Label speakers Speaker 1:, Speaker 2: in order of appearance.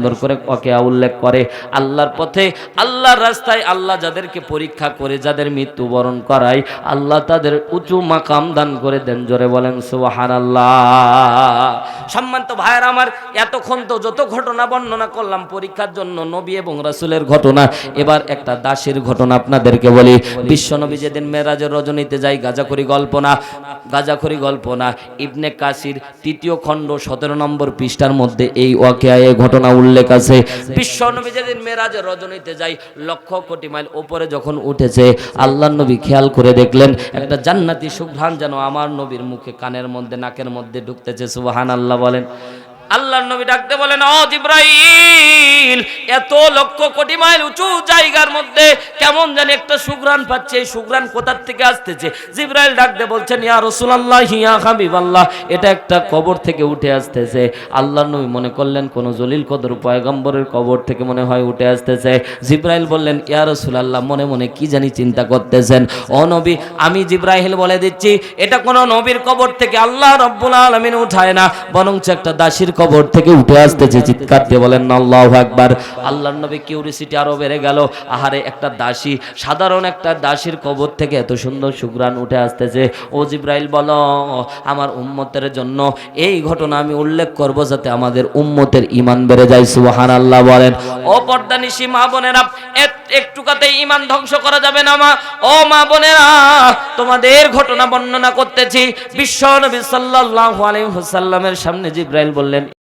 Speaker 1: সুন্দর করে ওকে উল্লেখ করে আল্লাহর পথে, আল্লাহর রাস্তায় আল্লাহ যাদেরকে পরীক্ষা করে, যাদের মৃত্যুবরণ করায়, আল্লাহ তাদের উঁচু মাকাম দান করে দেন। জোরে বলেন সুবাহান আল্লাহ সম্মানিত ভাইয়ের আমার, এতক্ষণ তো যত ঘটনা বর্ণনা করলাম, পরীক্ষার জন্য নবী এবং রাসূলের ঘটনা, এবার একটা দাসের ঘটনা আপনাদেরকে বলি। বিশ্ব নবী যেদিন মেরাজের রজনীতে যাই গাজাখড়ি গল্প না গাজাখড়ি গল্প না ইবনে কাসির তৃতীয় খণ্ড সতেরো নম্বর পৃষ্ঠার মধ্যে এই এই ঘটনা উল্লেখ আছে। বিশ্ব নবী যেদিন মেরাজের রজনীতে যাই লক্ষ কোটি মাইল উপরে যখন উঠেছে আল্লাহ নবী খেয়াল করে দেখলেন, একটা জান্নাতি সুঘ্রাণ যেন আমার নবীর মুখে, কানের মধ্যে, নাকের মধ্যে ঢুকতেছে সুবাহান আল্লাহ বলেন। আল্লাহ নবী ডাকতে বলেন ও জিব্রাইল এত লক্ষ কোটি মাইল উঁচু জায়গার মধ্যে কেমন জানি একটা সুগ্রান পাচ্ছে, এই সুগ্রান কোথার থেকে আসতেছে? জিব্রাইল ডাকতে বলছেন, ইয়া রাসূলুল্লাহ, ইয়া হাবিবাল্লাহ। এটা একটা কবর থেকে উঠে আসতেছে। আল্লাহর নবী মনে করলেন, কোন জলিল কদর পয়গম্বরের কবর থেকে মনে হয় উঠে আসতেছে। জিব্রাইল বললেন, ইয়া রাসূলুল্লাহ, মনে মনে কি জানি চিন্তা করতেছেন। ও নবী, আমি জিব্রাইল বলে দিচ্ছি, এটা কোনো নবীর কবর থেকে আল্লাহ রব্বুল আলামিন উঠায় না, বরঞ্চ একটা দাসীর কবর থেকে উঠে আসতেছে। চিৎকার দিয়ে বলেন, আল্লাহু আকবার। আল্লাহর নবী কিউরিসিটি আরও বেড়ে গেল। আহারে একটা দাসী, সাধারণ একটা দাসীর কবর থেকে এত সুন্দর সুগ্রান উঠে আসতেছে। ও জিব্রাইল, বলো, আমার উম্মতের জন্য এই ঘটনা আমি উল্লেখ করব যাতে আমাদের উম্মতের ইমান বেড়ে যায় সুবহান আল্লাহ বলেন। ও পর্দানিশি মা বোনেরা একটুকাতে ইমান ধ্বংস করা যাবে না মা। ও মা বোনেরা, তোমাদের ঘটনা বর্ণনা করতেছি। বিশ্ব নবী সাল্লাল্লাহু আলাইহি ওয়াসাল্লামের সামনে জিব্রাইল বললেন